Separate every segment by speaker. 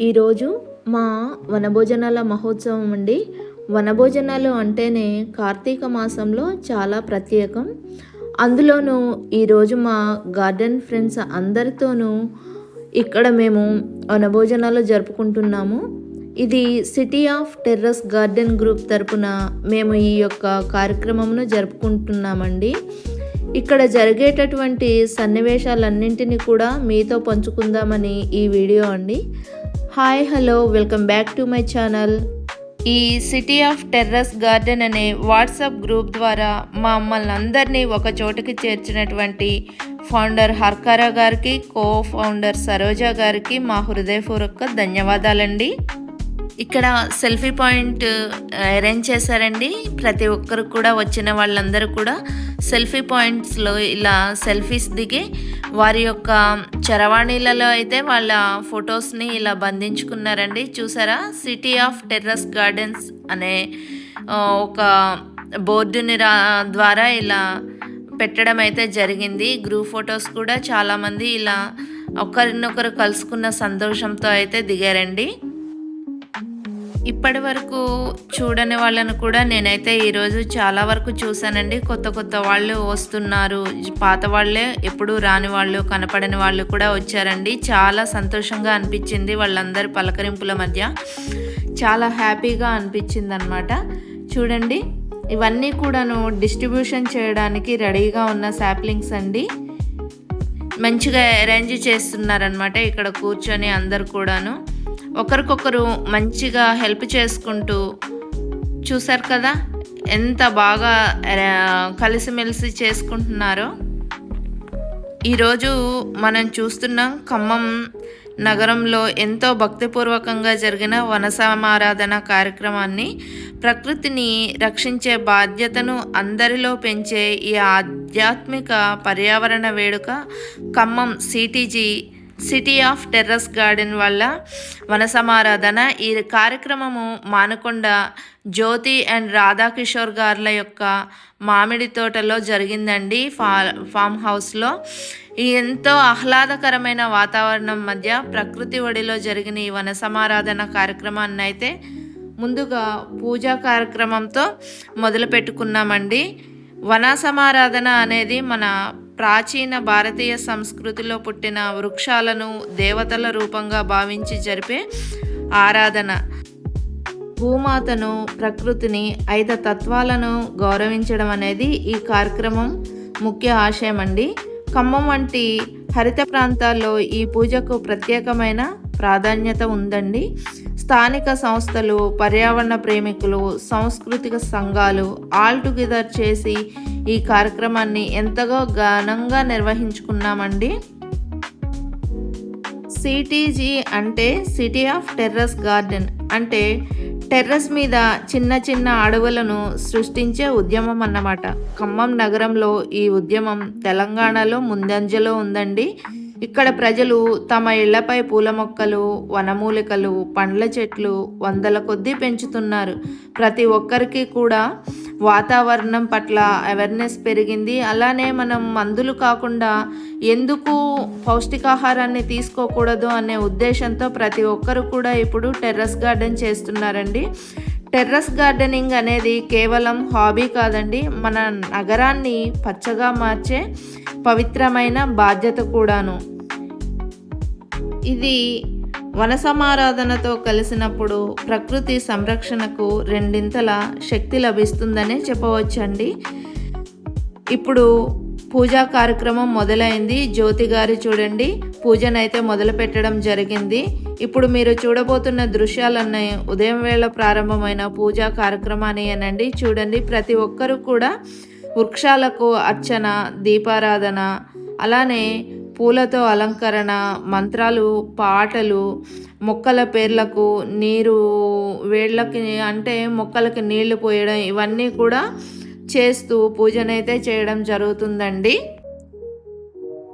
Speaker 1: ఈరోజు మా వనభోజనాల మహోత్సవం అండి. వనభోజనాలు అంటేనే కార్తీక మాసంలో చాలా ప్రత్యేకం. అందులోనూ ఈరోజు మా గార్డెన్ ఫ్రెండ్స్ అందరితోనూ ఇక్కడ మేము వనభోజనాలు జరుపుకుంటున్నాము. ఇది city of terrace garden group తరపున మేము ఈ యొక్క కార్యక్రమంను జరుపుకుంటున్నామండి. ఇక్కడ జరిగేటటువంటి సన్నివేశాలన్నింటినీ కూడా మీతో పంచుకుందామని ఈ వీడియో అండి. Hi hello welcome back to my channel ఈ సిటీ ఆఫ్ టెర్రస్ గార్డెన్ అనే వాట్సాప్ గ్రూప్ ద్వారా మమ్మల్ని అందరినీ ఒక చోటుకి చేర్చినటువంటి ఫౌండర్ హర్కారా గారికి కో ఫౌండర్ సరోజా గారికి మా హృదయపూర్వక ధన్యవాదాలండి. ఇక్కడ సెల్ఫీ పాయింట్ అరేంజ్ చేశారండి. ప్రతి ఒక్కరు కూడా వచ్చిన వాళ్ళందరూ కూడా సెల్ఫీ పాయింట్స్లో ఇలా సెల్ఫీస్ దిగి వారి యొక్క చరవాణిలలో అయితే వాళ్ళ ఫొటోస్ని ఇలా బంధించుకున్నారండి. చూసారా? సిటీ ఆఫ్ టెర్రస్ గార్డెన్స్ అనే ఒక బోర్డుని రా ద్వారా ఇలా పెట్టడం అయితే జరిగింది. గ్రూప్ ఫొటోస్ కూడా చాలామంది ఇలా ఒకరినొకరు కలుసుకున్న సంతోషంతో అయితే దిగారండి. ఇప్పటి వరకు చూడని వాళ్ళను కూడా నేనైతే ఈరోజు చాలా వరకు చూశానండి. కొత్త కొత్త వాళ్ళు వస్తున్నారు. పాత వాళ్ళే ఎప్పుడూ రాని వాళ్ళు కనపడని వాళ్ళు కూడా వచ్చారండి. చాలా సంతోషంగా అనిపించింది వాళ్ళందరి పలకరింపుల మధ్య. చాలా హ్యాపీగా అనిపించింది అనమాట చూడండి ఇవన్నీ కూడాను డిస్ట్రిబ్యూషన్ చేయడానికి రెడీగా ఉన్న శాప్లింగ్స్ అండి. మంచిగా అరేంజ్ చేస్తున్నారనమాట ఇక్కడ కూర్చొని అందరు కూడాను. ఒకరికొకరు మంచిగా హెల్ప్ చేసుకుంటూ చూసారు కదా ఎంత బాగా కలిసిమెలిసి చేసుకుంటున్నారో. ఈరోజు మనం చూస్తున్నాం ఖమ్మం నగరంలో ఎంతో భక్తిపూర్వకంగా జరిగిన వనసమారాధన కార్యక్రమాన్ని. ప్రకృతిని రక్షించే బాధ్యతను అందరిలో పెంచే ఈ ఆధ్యాత్మిక పర్యావరణ వేడుక Khammam CTG city of terrace garden వల్ల వనసమారాధన. ఈ కార్యక్రమము మానకొండ జ్యోతి అండ్ రాధాకిషోర్ గార్ల యొక్క మామిడి తోటలో జరిగిందండి. ఫా ఫామ్ హౌస్లో. ఎంతో ఆహ్లాదకరమైన వాతావరణం మధ్య ప్రకృతి ఒడిలో జరిగిన ఈ వనసమారాధన కార్యక్రమాన్ని అయితే ముందుగా పూజా కార్యక్రమంతో మొదలు పెట్టుకున్నామండి వన సమారాధన అనేది మన ప్రాచీన భారతీయ సంస్కృతిలో పుట్టిన వృక్షాలను దేవతల రూపంగా భావించి జరిపే ఆరాధన. భూమాతను ప్రకృతిని ఐదు తత్వాలను గౌరవించడం అనేది ఈ కార్యక్రమం ముఖ్య ఆశయం అండి. ఖమ్మం వంటి హరిత ప్రాంతాల్లో ఈ పూజకు ప్రత్యేకమైన ప్రాధాన్యత ఉందండి. స్థానిక సంస్థలు పర్యావరణ ప్రేమికులు సాంస్కృతిక సంఘాలు ఆల్ టుగెదర్ చేసి ఈ కార్యక్రమాన్ని ఎంతగా ఘనంగా నిర్వహించుకున్నామండి? సిటీజీ అంటే సిటీ ఆఫ్ టెర్రస్ గార్డెన్. అంటే టెర్రస్ మీద చిన్న చిన్న అడవులను సృష్టించే ఉద్యమం అన్నమాట. ఖమ్మం నగరంలో ఈ ఉద్యమం తెలంగాణలో ముందంజలో ఉందండి. ఇక్కడ ప్రజలు తమ ఇళ్ళపై పూల మొక్కలు వనమూలికలు పండ్ల చెట్లు వందల కొద్దీ పెంచుతున్నారు. ప్రతి ఒక్కరికి కూడా వాతావరణం పట్ల అవేర్నెస్ పెరిగింది. అలానే మనం మందులు కాకుండా ఎందుకు పౌష్టికాహారాన్ని తీసుకోకూడదు అనే ఉద్దేశంతో ప్రతి ఒక్కరు కూడా ఇప్పుడు టెర్రస్ గార్డెన్ చేస్తున్నారండి. టెర్రస్ గార్డెనింగ్ అనేది కేవలం హాబీ కాదండి. మన నగరాన్ని పచ్చగా మార్చే పవిత్రమైన బాధ్యత కూడాను. ఇది వన సమారాధనతో కలిసినప్పుడు ప్రకృతి సంరక్షణకు రెండింతల శక్తి లభిస్తుందనే చెప్పవచ్చండి. ఇప్పుడు పూజా కార్యక్రమం మొదలైంది. జ్యోతి గారి చూడండి పూజనైతే మొదలు పెట్టడం జరిగింది. ఇప్పుడు మీరు చూడబోతున్న దృశ్యాలన్నీ ఉదయం వేళ ప్రారంభమైన పూజా కార్యక్రమాన్ని అనండి. చూడండి ప్రతి ఒక్కరూ కూడా వృక్షాలకు అర్చన దీపారాధన అలానే పూలతో అలంకరణ మంత్రాలు పాటలు మొక్కల పేర్లకు నీరు వేళ్ళకి అంటే మొక్కలకి నీళ్ళు పోయడం ఇవన్నీ కూడా చేస్తూ పూజనైతే చేయడం జరుగుతుందండి.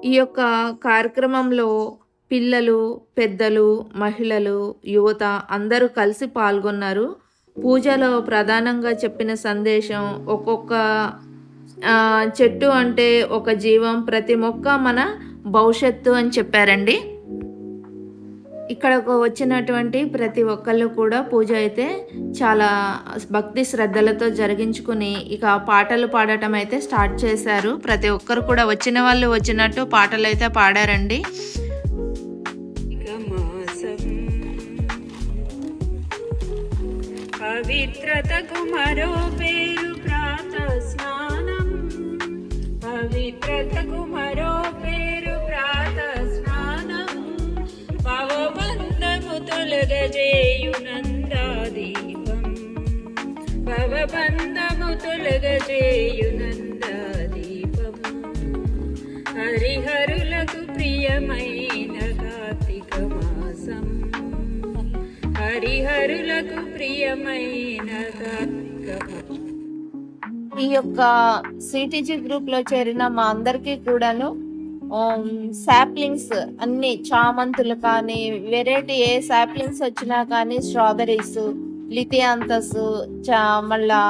Speaker 1: ఈ యొక్క కార్యక్రమంలో పిల్లలు పెద్దలు మహిళలు యువత అందరూ కలిసి పాల్గొన్నారు. పూజలో ప్రధానంగా చెప్పిన సందేశం ఒక్కొక్క చెట్టు అంటే ఒక జీవం. ప్రతి మొక్క మన భవిష్యత్తు అని చెప్పారండి. ఇక్కడకు వచ్చినటువంటి ప్రతి ఒక్కళ్ళు కూడా పూజ అయితే చాలా భక్తి శ్రద్ధలతో జరిగించుకుని ఇక పాటలు పాడటం అయితే స్టార్ట్ చేశారు. ప్రతి ఒక్కరు కూడా వచ్చిన వాళ్ళు వచ్చినట్టు పాటలు అయితే పాడారండి.
Speaker 2: మాసం పవిత్రతకు మరో పేరు ప్రాత స్నానం పవిత్రతకు తొలగజేయునందాదీపం పవబంధము తొలగజేయునందాదీపం హరిహరులకు ప్రియమైన కార్తీక మాసం హరిహరులకు ప్రియమైన కార్తీక
Speaker 1: ఈ యొక్క సిటీజీ గ్రూప్లో చేరిన మా అందరికీ కూడాను Um, సాప్లింగ్స్ అన్ని చామంతులు కానీ వెరైటీ ఏ సాప్లింగ్స్ వచ్చినా కానీ స్ట్రాబెరీస్ లిథియాంతస్ చా మళ్ళా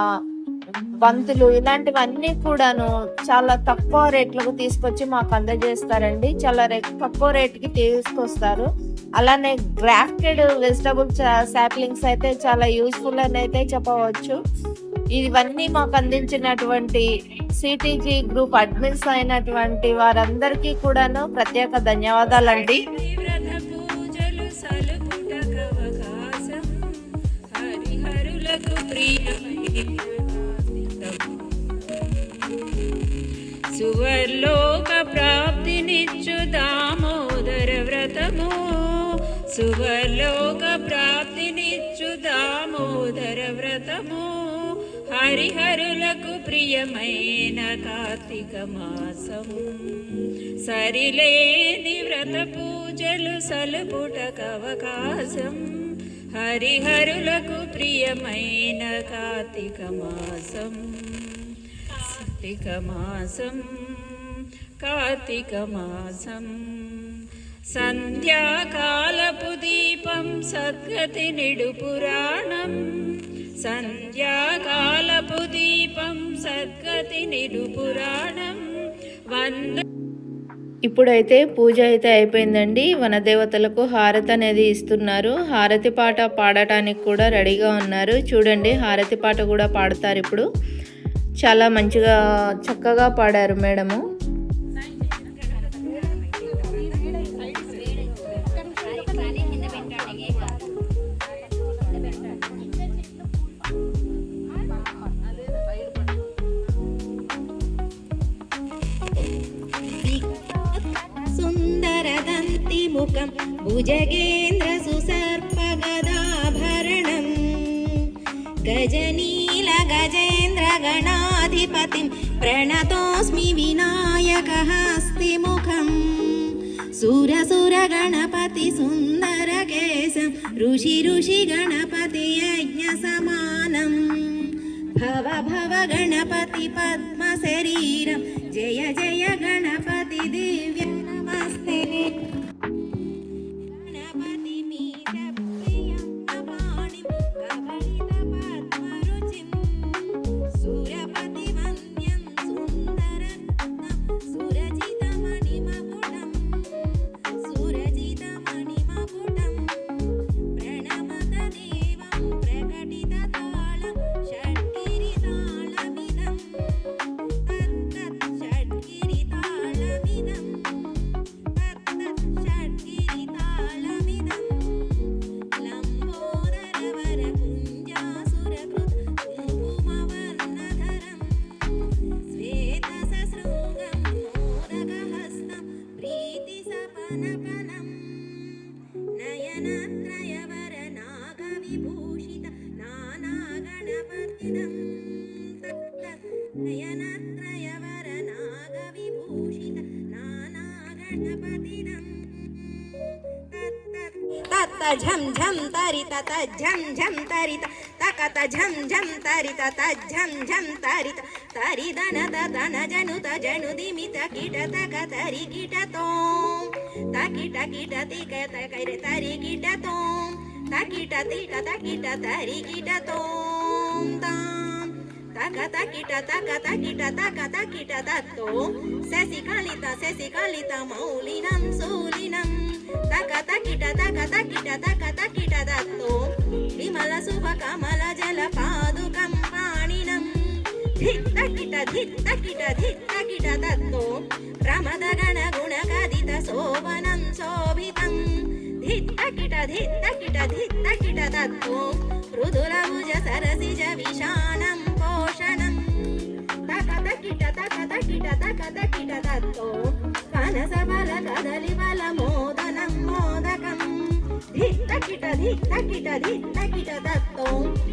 Speaker 1: బంతులు ఇలాంటివన్నీ కూడాను చాలా తక్కువ రేట్లకు తీసుకొచ్చి మాకు అందజేస్తారండి. చాలా రే తక్కువ రేట్కి తీసుకొస్తారు. అలానే గ్రాఫ్టెడ్ వెజిటబుల్ సాప్లింగ్స్ అయితే చాలా యూస్ఫుల్ అని అయితే చెప్పవచ్చు. ఇవన్నీ మాకు అందించినటువంటి సిటీజీ గ్రూప్ అడ్మిన్స్ అయినటువంటి వారందరికీ కూడాను ప్రత్యేక ధన్యవాదాలండి.
Speaker 2: వ్రత పూజలు సలుపుటకు అవకాశం సువర్లోక ప్రాప్తినిచ్చు దామోదర వ్రతము. సువర్లోక ప్రాప్తినిచ్చు దామోదర వ్రతము. హరిహరులకు ప్రియమైన కార్తీక మాసం. సరిలేని వ్రత పూజలు సలుపుటకు అవకాశం. హరిహరులకు ప్రియమైన కార్తీక మాసం. కార్తీక మాసం కార్తీక మాసం. సంధ్యాకాలపు దీపం సద్గతి నిడు పురాణం. సంధ్యాకాలపు దీపం సద్గతి నిడు పురాణం. వంద
Speaker 1: ఇప్పుడైతే పూజ అయితే అయిపోయిందండి. వనదేవతలకు హారతి అనేది ఇస్తున్నారు. హారతి పాట పాడటానికి కూడా రెడీగా ఉన్నారు. చూడండి హారతి పాట కూడా పాడతారు ఇప్పుడు. చాలా మంచిగా చక్కగా పాడారు మేడము.
Speaker 3: मुखं भुजगेन्द्रसुसर्पगदाभरणं गजनीलगजेन्द्रगणाधिपतिं प्रणतोऽस्मि विनायकहस्तिमुखम् सुरसुरगणपतिसुन्दरकेशं ऋषिऋषिगणपतियज्ञसमानम् भव भव गणपति पद्मशरीरं। जय जय गणपति दिव्य नमस्ते। नानागणपतिनं नयनत्रयवरनागविभूषित नानागणपतिनं तत्त झं झं तरित तज्झं झं तरित तकत झं झं तरित तज्झं झं तरित तरिदन दन जनुत जनुदिमित किट तक तरि किटतों तकिट किट तिक तकैर तरि किटतों तकिट तिट तकिट तरि किटतों तां తకిట తక తకిట తక తకిట తత్తో శశికళిత శశికళిత మౌలినం సూలినం తక తకిట తక తకిట తక తకిట దత్తో విమల శుభ కమల జల పాదుకం పాణినం ధిత్తకిట ధిత్తకిట ధిత్తకిట దత్తో రమద గణ గుణ కదిత శోభనం శోభిత ధిక్ తకిట ధిక్ తకిట ధిక్ సరసిజ విషాణం పోషణం తక తకిట తక తకిట తక తకిట దత్తో కనస బల కదలి బల మోదనం మోదకం ధిక్ తకిట ధిక్ తకిట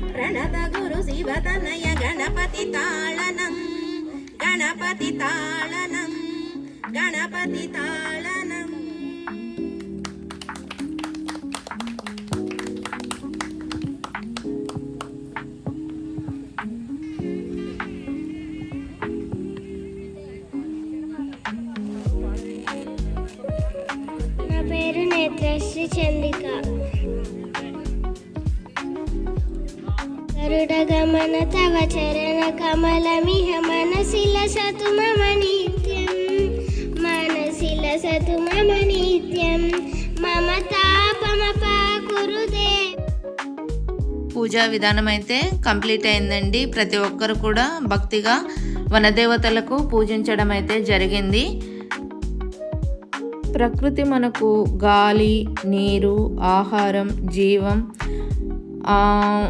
Speaker 3: ప్రణత గురు శివ తనయ గణపతి తాళనం గణపతి తాళనం గణపతి తాళనం
Speaker 4: శ్రీ చంద్రిక గరుడ గమన తవ చరణ కమలమిహ మనసిల సతు మమ నిత్యం. మనసిల సతు మమ నిత్యం. మమ తాపమప
Speaker 1: పూజా విధానం అయితే కంప్లీట్ అయిందండి. ప్రతి ఒక్కరు కూడా భక్తిగా వనదేవతలకు పూజించడం అయితే జరిగింది. ప్రకృతి మనకు గాలి నీరు ఆహారం జీవం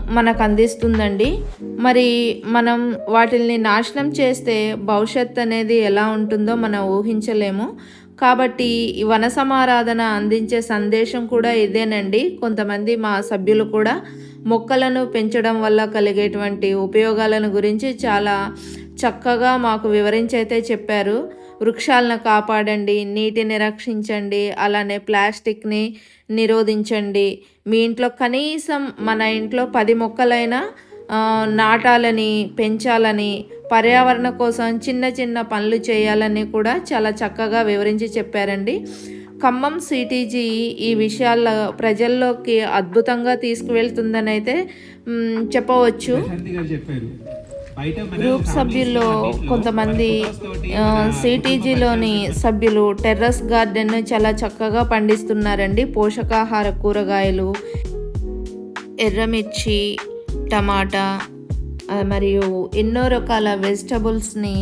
Speaker 1: మనకు అందిస్తుందండి. మరి మనం వాటిల్ని నాశనం చేస్తే భవిష్యత్ అనేది ఎలా ఉంటుందో మనం ఊహించలేము. కాబట్టి వనసమారాధన వన సమారాధన అందించే సందేశం కూడా ఇదేనండి. కొంతమంది మా సభ్యులు కూడా మొక్కలను పెంచడం వల్ల కలిగేటువంటి ఉపయోగాలను గురించి చాలా చక్కగా మాకు వివరించి అయితే చెప్పారు. వృక్షాలను కాపాడండి నీటిని రక్షించండి అలానే ప్లాస్టిక్ని నిరోధించండి. మీ ఇంట్లో కనీసం మన ఇంట్లో పది మొక్కలైనా నాటాలని పెంచాలని పర్యావరణ కోసం చిన్న చిన్న పనులు చేయాలని కూడా చాలా చక్కగా వివరించి చెప్పారండి. ఖమ్మం సిటీజీ ఈ విషయాల ప్రజల్లోకి అద్భుతంగా తీసుకువెళ్తుందని అయితే చెప్పవచ్చు.
Speaker 5: చెప్పారు.
Speaker 1: గ్రూప్ సభ్యుల్లో కొంతమంది సిటీజీలోని సభ్యులు టెర్రస్ గార్డెన్ చాలా చక్కగా పండిస్తున్నారండి. పోషకాహార కూరగాయలు ఎర్రమిర్చి టమాటా మరియు ఎన్నో రకాల వెజిటబుల్స్ని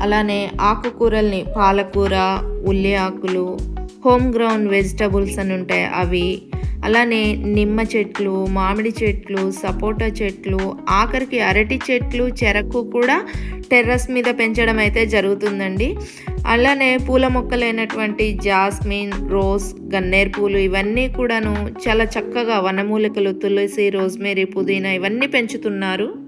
Speaker 1: అలానే ఆకుకూరల్ని పాలకూర ఉల్లి ఆకులు హోమ్ గ్రౌండ్ వెజిటబుల్స్ అని ఉంటాయి. అవి అలానే నిమ్మ చెట్లు మామిడి చెట్లు సపోటా చెట్లు ఆఖరికి అరటి చెట్లు చెరకు కూడా టెర్రస్ మీద పెంచడం అయితే జరుగుతుందండి. అలానే పూల మొక్కలైనటువంటి జాస్మిన్ రోజ్ గన్నేరు పూలు ఇవన్నీ కూడాను చాలా చక్కగా వనమూలికలు తులసి రోజ్మేరీ పుదీనా ఇవన్నీ పెంచుతున్నారు.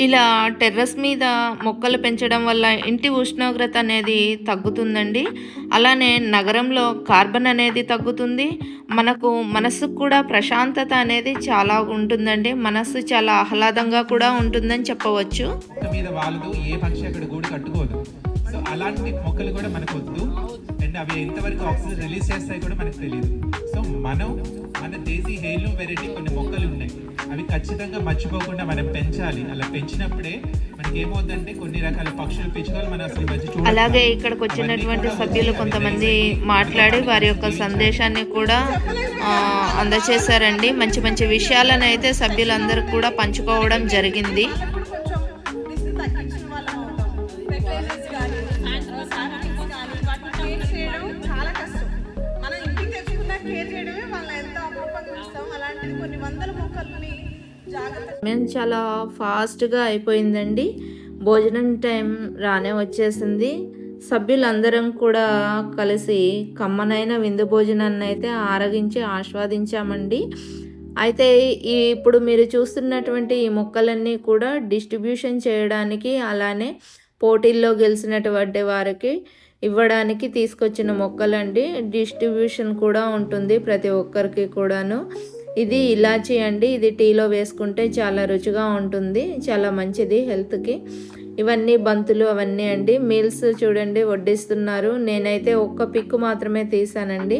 Speaker 1: ఇలా టెర్రస్ మీద మొక్కలు పెంచడం వల్ల ఇంటి ఉష్ణోగ్రత అనేది తగ్గుతుందండి. అలానే నగరంలో కార్బన్ అనేది తగ్గుతుంది. మనకు మనసుకు కూడా ప్రశాంతత అనేది చాలా ఉంటుందండి. మనస్సు చాలా ఆహ్లాదంగా కూడా ఉంటుందని చెప్పవచ్చు.
Speaker 5: మీద వాళ్ళు ఏ పక్షి అక్కడ గూడు కట్టుకోదు. సో అలాంటి మొక్కలు కూడా మనకు వద్దు. అండ్ అవి ఎంతవరకు ఆక్సిజన్ రిలీజ్ చేస్తాయి కూడా మనకు తెలియదు సో మనం మన దేశీ హేలు వెరైటీ కొన్ని మొక్కలు ఉన్నాయి. అవి ఖచ్చితంగా మర్చిపోకుండా మనం పెంచాలి. అలా పెంచినప్పుడే మనకి ఏమవుతుందంటే కొన్ని రకాల పక్షులు పిచ్చుకలు మనం అసలు మధ్య
Speaker 1: అలాగే ఇక్కడికి వచ్చినటువంటి సభ్యులు కొంతమంది మాట్లాడి వారి యొక్క సందేశాన్ని కూడా ఆ, అందచేశారండి. మంచి మంచి విషయాలను అయితే సభ్యులందరూ కూడా పంచుకోవడం జరిగింది.
Speaker 6: జాగ్రత్త
Speaker 1: మేము చాలా ఫాస్ట్గా అయిపోయిందండి. భోజనం టైం రానే వచ్చేసింది. సభ్యులందరం కూడా కలిసి కమ్మనైన విందు భోజనాన్ని అయితే ఆరగించి ఆస్వాదించామండి. అయితే ఈ ఇప్పుడు మీరు చూస్తున్నటువంటి ఈ మొక్కలన్నీ కూడా డిస్ట్రిబ్యూషన్ చేయడానికి అలానే పోటీల్లో గెలిచినటువంటి వారికి ఇవ్వడానికి తీసుకొచ్చిన మొక్కలండి. డిస్ట్రిబ్యూషన్ కూడా ఉంటుంది ప్రతి ఒక్కరికి కూడాను. ఇది ఇలాచీ అండి. ఇది టీలో వేసుకుంటే చాలా రుచిగా ఉంటుంది. చాలా మంచిది హెల్త్కి. ఇవన్నీ బంతులు అవన్నీ అండి. మీల్స్ చూడండి వడ్డిస్తున్నారు. నేనైతే ఒక్క పిక్ మాత్రమే తీసానండి.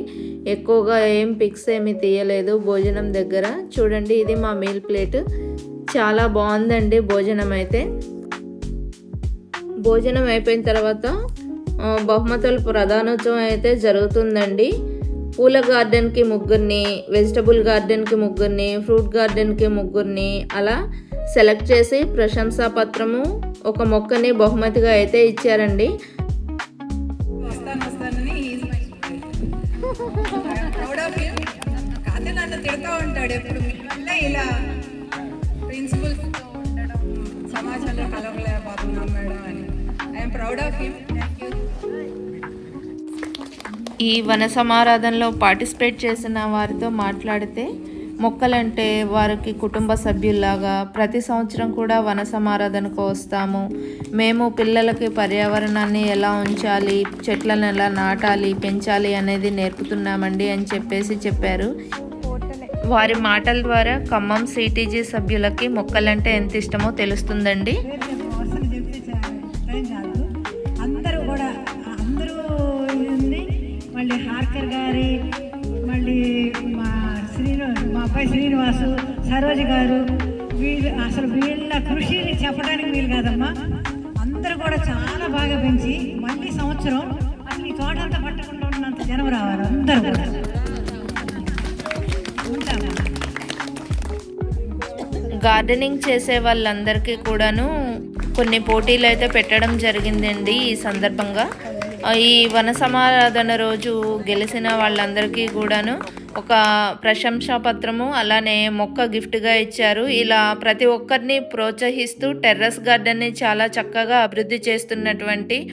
Speaker 1: ఎక్కువగా ఏం పిక్స్ ఏమి తీయలేదు భోజనం దగ్గర. చూడండి ఇది మా మీల్ ప్లేట్. చాలా బాగుందండి భోజనం అయితే. భోజనం అయిపోయిన తర్వాత బహుమతుల ప్రధానోత్సవం అయితే జరుగుతుందండి. పూల గార్డెన్కి ముగ్గురిని వెజిటబుల్ గార్డెన్కి ముగ్గురిని ఫ్రూట్ గార్డెన్కి ముగ్గురిని అలా సెలెక్ట్ చేసి ప్రశంసా పత్రము ఒక మొక్కని బహుమతిగా అయితే ఇచ్చారండి.
Speaker 6: ప్రౌడ్ ఆఫ్ ఉంటాడు ఎప్పుడు. వల్ల ఇలా అని. I'm proud of thank you
Speaker 1: ఈ వన సమారాధనలో పార్టిసిపేట్ చేసిన వారితో మాట్లాడితే మొక్కలంటే వారికి కుటుంబ సభ్యుల్లాగా ప్రతి సంవత్సరం కూడా వన సమారాధనకు వస్తాము. మేము పిల్లలకి పర్యావరణాన్ని ఎలా ఉంచాలి చెట్లను ఎలా నాటాలి పెంచాలి అనేది నేర్పుతున్నామండి అని చెప్పేసి చెప్పారు. వారి మాటల ద్వారా ఖమ్మం సిటీజీ సభ్యులకి మొక్కలంటే ఎంత ఇష్టమో తెలుస్తుందండి.
Speaker 7: భాస్కర్ గారి మళ్ళీ మా శ్రీను మా అబ్బాయి శ్రీనివాసు సరోజ్ గారు వీళ్ళు అసలు వీళ్ళ కృషిని చెప్పడానికి వీలు కాదమ్మా. అందరూ కూడా చాలా బాగా పెంచి మళ్ళీ సంవత్సరం అసలు ఈ తోటంతా పట్టకుండా ఉన్నంత జనం రావాలి అందరూ కూడా.
Speaker 1: గార్డెనింగ్ చేసే వాళ్ళందరికీ కూడాను కొన్ని పోటీలు అయితే పెట్టడం జరిగిందండి ఈ సందర్భంగా. ఈ వన సమారాధన రోజు గెలిచిన వాళ్ళందరికీ కూడాను ఒక ప్రశంసా పత్రము అలానే మొక్క గిఫ్ట్గా ఇచ్చారు. ఇలా ప్రతి ఒక్కరిని ప్రోత్సహిస్తూ టెర్రస్ గార్డెన్ని చాలా చక్కగా అభివృద్ధి చేస్తున్నటువంటి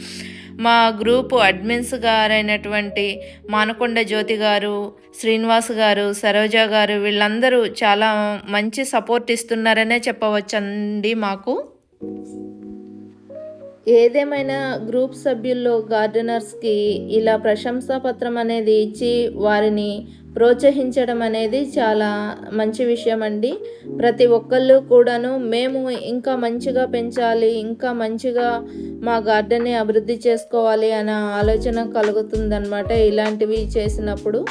Speaker 1: మా గ్రూప్ అడ్మిన్స్ గారైనటువంటి మానకొండ జ్యోతి గారు శ్రీనివాస్ గారు సరోజ గారు వీళ్ళందరూ చాలా మంచి సపోర్ట్ ఇస్తున్నారనే చెప్పవచ్చండి మాకు. ఏదేమైనా గ్రూప్ సభ్యుల్లో గార్డెనర్స్కి ఇలా ప్రశంసా పత్రం అనేది ఇచ్చి వారిని ప్రోత్సహించడం అనేది చాలా మంచి విషయం అండి. ప్రతి ఒక్కళ్ళు కూడాను మేము ఇంకా మంచిగా పెంచాలి ఇంకా మంచిగా మా గార్డెన్ని అభివృద్ధి చేసుకోవాలి అనే ఆలోచన కలుగుతుందన్నమాట ఇలాంటివి చేసినప్పుడు.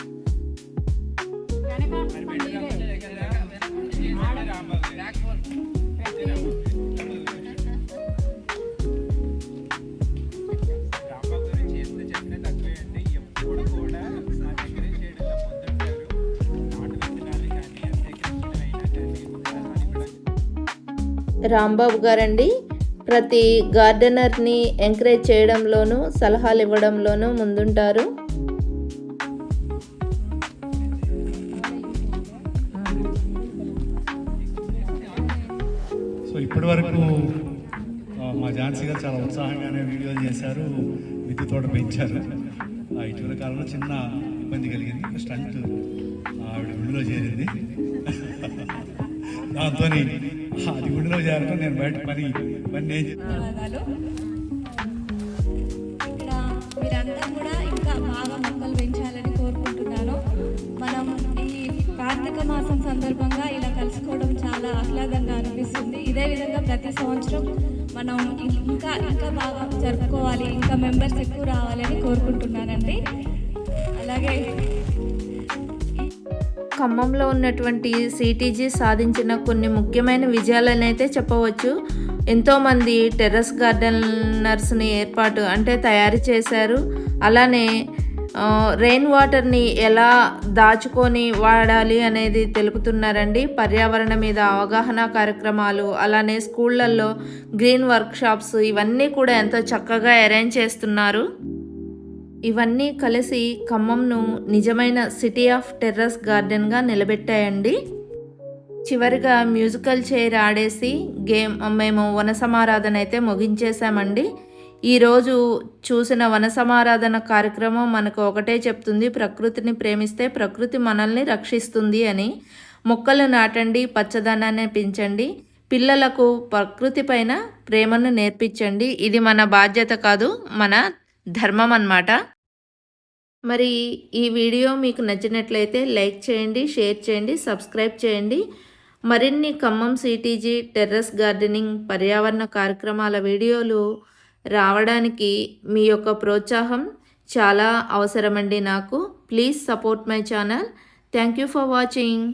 Speaker 5: రాంబాబు
Speaker 1: గారండి. ప్రతి గార్డెనర్ని ఎంకరేజ్ చేయడంలోనూ సలహాలు ఇవ్వడంలోనూ ముందుంటారు.
Speaker 8: సో ఇప్పటి వరకు మా ఝాన్సీ గారు చాలా ఉత్సాహంగానే వీడియోలు చేశారు విద్యుత్ తోట పెంచారు. ఇటీవల కాలంలో చిన్న ఇబ్బంది కలిగింది స్టంట్ ఆవిడ విడుదల చేరింది. దాంతో అది గుడిలో చేరడం నేను బయట పని పని నేను
Speaker 9: ఇక్కడ మీరంతా కూడా ఇంకా బాగా మొక్కలు పెంచాలని కోరుకుంటున్నాను. మనం ఈ కార్తీక మాసం సందర్భంగా ఇలా కలుసుకోవడం చాలా ఆహ్లాదంగా అనిపిస్తుంది. ఇదే విధంగా ప్రతి సంవత్సరం మనం ఇంకా ఇంకా బాగా జరుపుకోవాలి ఇంకా మెంబర్స్ ఎక్కువ రావాలని కోరుకుంటున్నానండి. అలాగే
Speaker 1: ఖమ్మంలో ఉన్నటువంటి సిటీజీ సాధించిన కొన్ని ముఖ్యమైన విజయాలను అయితే చెప్పవచ్చు. ఎంతోమంది టెర్రస్ గార్డెనర్స్ని ఏర్పాటు అంటే తయారు చేశారు. అలానే రెయిన్ వాటర్ని ఎలా దాచుకొని వాడాలి అనేది తెలుపుతున్నారండి. పర్యావరణ మీద అవగాహన కార్యక్రమాలు అలానే స్కూళ్ళల్లో గ్రీన్ వర్క్షాప్స్ ఇవన్నీ కూడా ఎంతో చక్కగా అరేంజ్ చేస్తున్నారు. ఇవన్నీ కలిసి ఖమ్మంను నిజమైన సిటీ ఆఫ్ టెర్రస్ గార్డెన్గా నిలబెట్టాయండి. చివరిగా మ్యూజికల్ చైర్ ఆడేసి గేమ్ మేము వన సమారాధన అయితే ముగించేశామండి ఈరోజు చూసిన వన సమారాధన కార్యక్రమం మనకు ఒకటే చెప్తుంది ప్రకృతిని ప్రేమిస్తే ప్రకృతి మనల్ని రక్షిస్తుంది అని. మొక్కలు నాటండి పచ్చదనాన్ని పెంచండి పిల్లలకు ప్రకృతి పైన ప్రేమను నేర్పించండి. ఇది మన బాధ్యత కాదు మన ధర్మం అన్నమాట మరి ఈ వీడియో మీకు నచ్చినట్లయితే లైక్ చేయండి షేర్ చేయండి సబ్స్క్రైబ్ చేయండి. మరిన్ని ఖమ్మం సిటీజీ టెర్రస్ గార్డెనింగ్ పర్యావరణ కార్యక్రమాల వీడియోలు రావడానికి మీ యొక్క ప్రోత్సాహం చాలా అవసరమండి నాకు. Please support my channel thank you for watching